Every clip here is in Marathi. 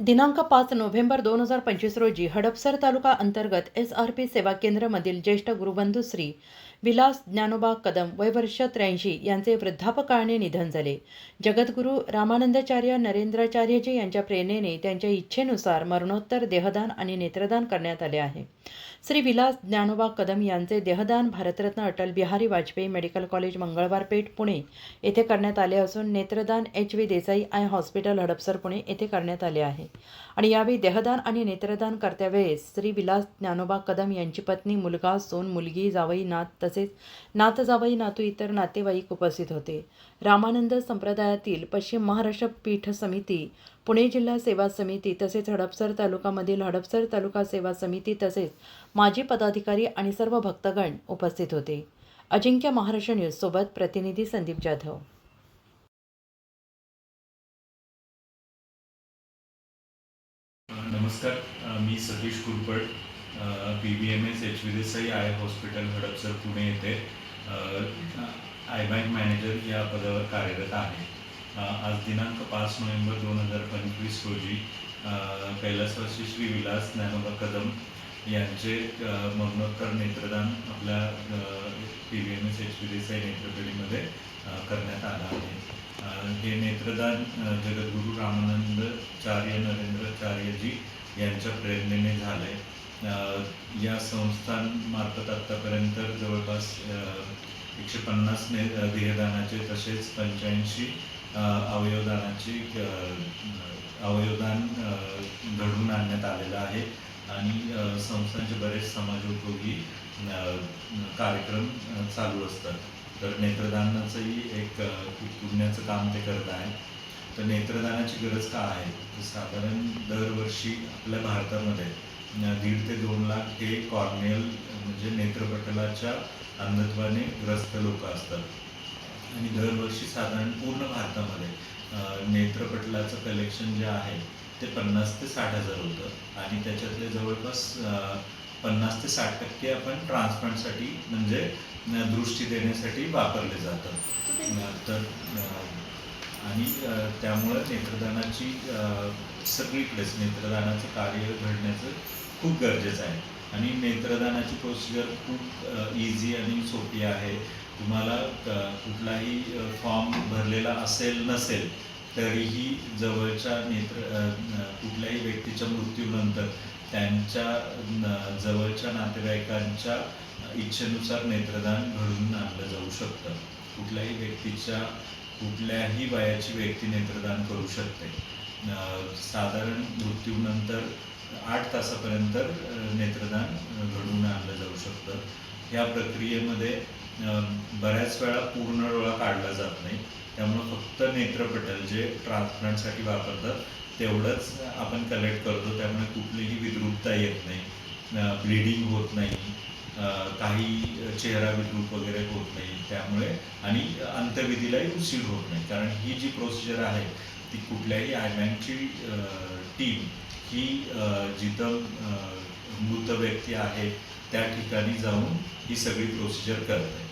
दिनांक पाच नोव्हेंबर दोन हजार पंचवीस रोजी हडपसर तालुका अंतर्गत एस आर पी सेवा केंद्रमधील ज्येष्ठ गुरुबंधू श्री विलास ज्ञानोबा कदम वय वर्ष त्र्याऐंशी यांचे वृद्धापकाळाने निधन झाले. जगद्गुरू रामानंदाचार्य नरेंद्राचार्यजी यांच्या प्रेरणेने त्यांच्या इच्छेनुसार मरणोत्तर देहदान आणि नेत्रदान करण्यात आले आहे. श्री विलास ज्ञानोबा कदम यांचे देहदान भारतरत्न अटल बिहारी वाजपेयी मेडिकल कॉलेज मंगळवार पेठ पुणे येथे करण्यात आले असून नेत्रदान H V Desai eye hospital Hadapsar Pune येथे करण्यात आले आहे. आणि यावेळी देहदान आणि नेत्रदान करत्यावेळेस श्री विलास ज्ञानोबा कदम यांची पत्नी मुलगा सोन मुलगी जावई नात तसेच नात जावई नातू इतर नातेवाईक उपस्थित होते. रामानंद संप्रदायातील पश्चिम महाराष्ट्र पीठ समिती पुणे जिल्हा सेवा समिती तसेच हडपसर तालुकामधील हडपसर तालुका सेवा समिती तसेच माजी पदाधिकारी आणि सर्व भक्तगण उपस्थित होते. अजिंक्य महाराष्ट्र न्यूजसोबत प्रतिनिधी संदीप जाधव. मी Satish Kurpat P B M S H V Desai eye hospital Hadapsar Pune येथे आय बँक मॅनेजर या पदावर कार्यरत आहे. आज दिनांक पाच नोव्हेंबर दोन हजार पंचवीस रोजी कैलासवासी श्री विलास ज्ञानोबा कदम यांचे मरणोत्तर नेत्रदान आपल्या P B M S H V Desai नेत्रपेढीमध्ये करण्यात आलं आहे. हे नेत्रदान जगद्गुरु जगद्गुरू रामानंदचार्य नरेंद्रचार्यजी यांच्या प्रेरणेने झाले या संस्थांमार्फत आत्तापर्यंत जवळपास एकशे पन्नास ने देहदानाचे तसेच पंच्याऐंशी अ, अवयवदानाची अवयवदान घडवून आणण्यात आलेलं आहे. आणि संस्थांचे बरेच समाजोपयोगी कार्यक्रम चालू असतात. तर नेत्रदानाचंही एक पुण्याचं काम ते करत आहे. तर नेत्रदानाची गरज का आहे? तर साधारण दरवर्षी आपल्या भारतामध्ये दीड ते दोन लाख हे कॉर्नियल म्हणजे नेत्रपटलाच्या अंधत्वाने ग्रस्त लोक असतात. आणि दरवर्षी साधारण पूर्ण भारतामध्ये नेत्रपटलाचं कलेक्शन जे आहे ते पन्नास ते साठ हजार होतं. आणि त्याच्यातले जवळपास पन्नास ते साठ टक्के आपण ट्रान्सप्लांटसाठी म्हणजे दृष्टी देण्यासाठी वापरले जातात. तर आणि त्यामुळे त्यामुळं नेत्रदानाची सगळीकडेच नेत्रदानाचं कार्य घडण्याचं खूप गरजेचं आहे. आणि नेत्रदानाची प्रोसिजर खूप इझी आणि सोपी आहे. तुम्हाला कुठलाही फॉर्म भरलेला असेल नसेल तरीही जवळच्या नेत्र कुठल्याही व्यक्तीच्या मृत्यूनंतर त्यांच्या जवळच्या नातेवाईकांच्या इच्छेनुसार नेत्रदान घडवून आणलं जाऊ शकतं. कुठल्याही व्यक्तीच्या कुठल्याही वयाची व्यक्ती नेत्रदान करू शकते. साधारण मृत्यूनंतर आठ तासापर्यंत नेत्रदान घडवून आणलं जाऊ शकतं. ह्या प्रक्रियेमध्ये बऱ्याच वेळा पूर्ण डोळा काढला जात नाही. त्यामुळं फक्त नेत्रपटल जे ट्रान्सप्लांटसाठी वापरतात तेवढंच आपण कलेक्ट करतो. त्यामुळे कुठलीही विद्रुपता येत नाही. ब्लिडिंग होत नाही. काही चेहरा विद्रूप वगैरे होत नाही त्यामुळे आणि अंत्यविधीलाही उशीर होत नाही. कारण ही जी प्रोसिजर आहे ती कुठल्याही आय बँकची टीम ही जिथं मृत व्यक्ती आहे त्या ठिकाणी जाऊन ही सगळी प्रोसिजर करते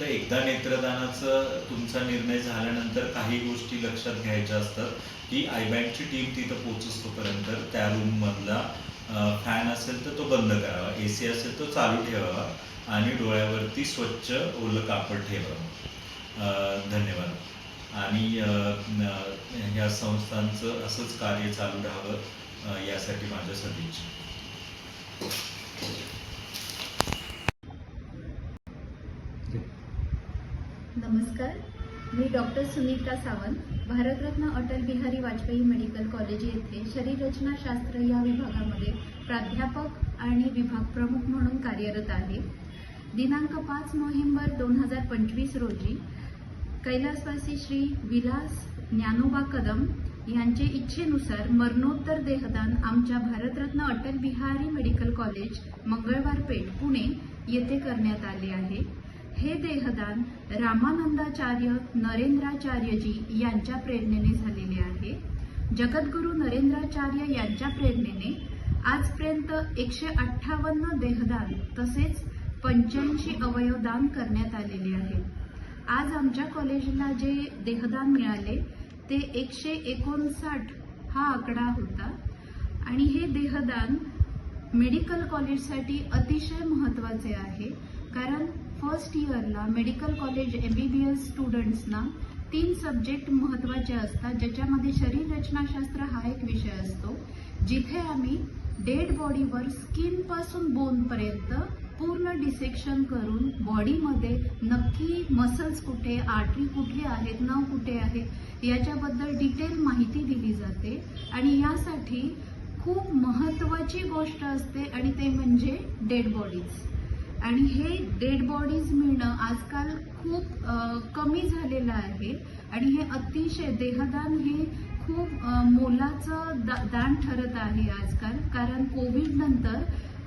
तर एकदा नेत्रदानाचं तुमचा निर्णय झाल्यानंतर काही गोष्टी लक्षात घ्यायच्या असतात की आय बँकची टीम तिथं पोहोचतोपर्यंत त्या रूममधला फॅन असेल तर तो बंद करावा. ए सी असेल तो चालू ठेवावा आणि डोळ्यावरती स्वच्छ ओलं कापड ठेवावं. धन्यवाद. आणि या संस्थांचं असंच कार्य चालू राहावं यासाठी माझ्या सदिच्छा नमस्कार मी doctor Sunita Sawant Bharat Ratna Atal Bihari Vajpayee medical college येथे शरीररचनाशास्त्र या विभागामध्ये प्राध्यापक आणि विभाग प्रमुख म्हणून कार्यरत आहे. दिनांक पाच नोव्हेंबर दोन हजार पंचवीस रोजी कैलासवासी श्री विलास ज्ञानोबा कदम यांचे इच्छेनुसार मरणोत्तर देहदान आमच्या भारतरत्न अटल बिहारी मेडिकल कॉलेज मंगळवार पेठ पुणे येथे करण्यात आले आहे. हे देहदान रामानंदाचार्य नरेंद्राचार्यजी यांच्या प्रेरणेने झालेले आहे. जगद्गुरू नरेंद्राचार्य यांच्या प्रेरणेने आजपर्यंत एकशे अठ्ठावन्न देहदान तसेच पंच्याऐंशी अवयवदान करण्यात आलेले आहे आज आमच्या कॉलेजला जे देहदान मिळाले ते एकशे एकोणसाठ हा आकडा होता. आणि हे देहदान मेडिकल कॉलेजसाठी अतिशय महत्त्वाचे आहे कारण फर्स्ट इयरला medical college M B B S स्टुडंट्सना तीन सब्जेक्ट महत्त्वाचे असतात ज्याच्यामध्ये शरीर रचनाशास्त्र हा एक विषय असतो जिथे आम्ही डेड बॉडीवर स्किनपासून बोनपर्यंत पूर्ण डिसेक्शन करून बॉडीमध्ये नक्की मसल्स कुठे आर्टरी कुठे आहेत नव कुठे आहेत याच्याबद्दल डिटेल माहिती दिली जाते. आणि यासाठी खूप महत्त्वाची गोष्ट असते आणि ते म्हणजे डेड बॉडीज आणि हे डेड बॉडीज मिळणं आजकाल खूप कमी झालेलं आहे. आणि हे अतिशय देहदान हे खूप मोलाचं दा दान ठरत आहे आजकाल. कारण कोविड नंतर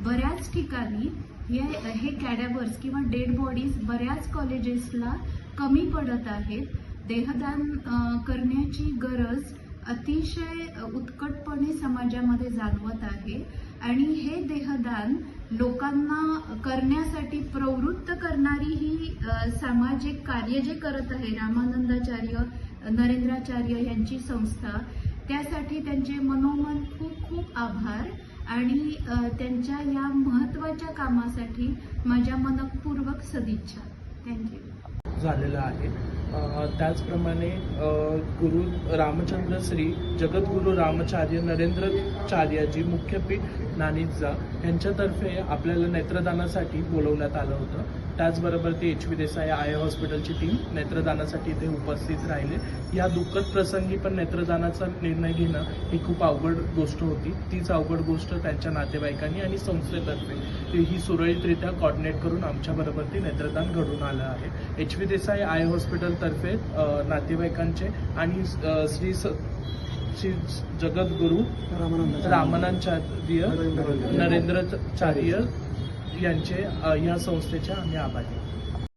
बऱ्याच ठिकाणी हे हे कॅडॅवर्स किंवा डेड बॉडीज बऱ्याच कॉलेजेसला कमी पडत आहेत. देहदान करण्याची गरज अतिशय उत्कटपणे समाजामध्ये जाणवत आहे आणि हे देहदान लोकांना करण्यासाठी प्रवृत्त करणारी ही सामाजिक कार्य जे करत आहे रामानंदाचार्य नरेंद्राचार्य यांची संस्था त्यासाठी त्यांचे मनोमन खूप खूप आभार. आणि त्यांच्या या महत्त्वाच्या कामासाठी माझ्या मनपूर्वक सदिच्छा. थँक्यू झालेलं आहे. त्याचप्रमाणे गुरु रामचंद्र श्री जगद्गुरु रामचार्य नरेंद्रचार्यजी मुख्यपीठ नानिजा यांच्यातर्फे आपल्याला नेत्रदानासाठी बोलवण्यात आलं होतं. त्याचबरोबर ते एच व्ही देसाई आय हॉस्पिटलची टीम नेत्रदानासाठी इथे उपस्थित राहिले. या दुःखद प्रसंगी पण नेत्रदानाचा निर्णय घेणं ही खूप अवघड गोष्ट होती. तीच अवघड गोष्ट त्यांच्या नातेवाईकांनी आणि संस्थेतर्फे. ते ही सुरळीतरित्या कॉर्डिनेट करून आमच्याबरोबर ते नेत्रदान घडून आलं आहे. एच व्ही देसाई आय हॉस्पिटलतर्फे नातेवाईकांचे आणि श्री श्री जगद्गुरू रामानंदाचार्य नरेंद्रचार्य यांचे या संस्थेचे आम्ही आभारी